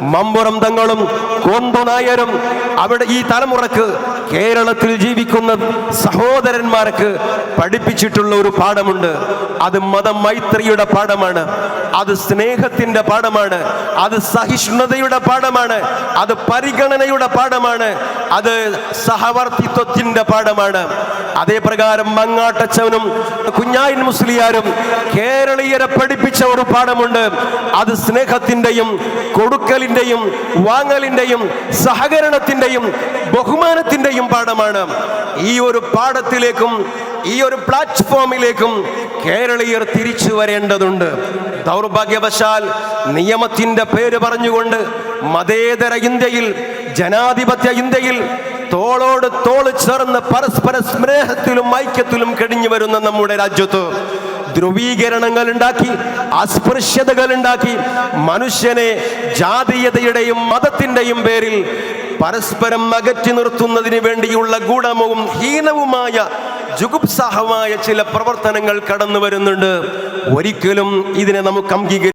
മമ്പുറം തങ്ങളും കൊണ്ടുനായരും അവിടെ ഈ തലമുറയ്ക്ക് കേരളത്തിൽ ജീവിക്കുന്ന സഹോദരന്മാർക്ക് പഠിപ്പിച്ചിട്ടുള്ള ഒരു പാഠമുണ്ട്. അത് മതമൈത്രിയുടെ പാഠമാണ്. അത് സ്നേഹത്തിന്റെ പാഠമാണ്. അത് സഹിഷ്ണുതയുടെ പാഠമാണ്. അത് പരിഗണനയുടെ പാഠമാണ്. അത് സഹവർത്തിത്വത്തിന്റെ പാഠമാണ്. അതേ പ്രകാരം മങ്ങാട്ടച്ചവനും കുഞ്ഞായൻ മുസ്ലിയാരും കേരളീയരെ പഠിപ്പിച്ച ഒരു പാഠമുണ്ട്. അത് സ്നേഹത്തിന്റെയും കൊടുക്കലിന്റെയും വാങ്ങലിന്റെയും സഹകരണത്തിന്റെയും ബഹുമാനത്തിന്റെയും പാഠമാണ്. ഈ ഒരു പാഠത്തിലേക്കും ഈ ഒരു പ്ലാറ്റ്ഫോമിലേക്കും കേരളീയർ തിരിച്ചു വരേണ്ടതുണ്ട്. ദൗർഭാഗ്യവശാൽ നിയമത്തിന്റെ പേര് പറഞ്ഞുകൊണ്ട് മതേതര ഇന്ത്യയിൽ ജനാധിപത്യ ഇന്ത്യയിൽ തോളോട് തോൾ ചേർന്ന് പരസ്പര സ്നേഹത്തിലും ഐക്യത്തിലും കഴിഞ്ഞു വരുന്ന നമ്മുടെ രാജ്യത്ത് ധ്രുവീകരണങ്ങൾ ഉണ്ടാക്കി അസ്പൃശ്യതകൾ ഉണ്ടാക്കി മനുഷ്യനെ ജാതീയതയുടെയും മതത്തിന്റെയും പേരിൽ പരസ്പരം അകറ്റി നിർത്തുന്നതിന് വേണ്ടിയുള്ള ഗൂഢമവും ഹീനവുമായ ജുഗുപ്സാഹമായ ചില പ്രവർത്തനങ്ങൾ കടന്നു വരുന്നുണ്ട് ഒരിക്കലും ഇതിനെ നമുക്ക് അംഗീകരിക്കും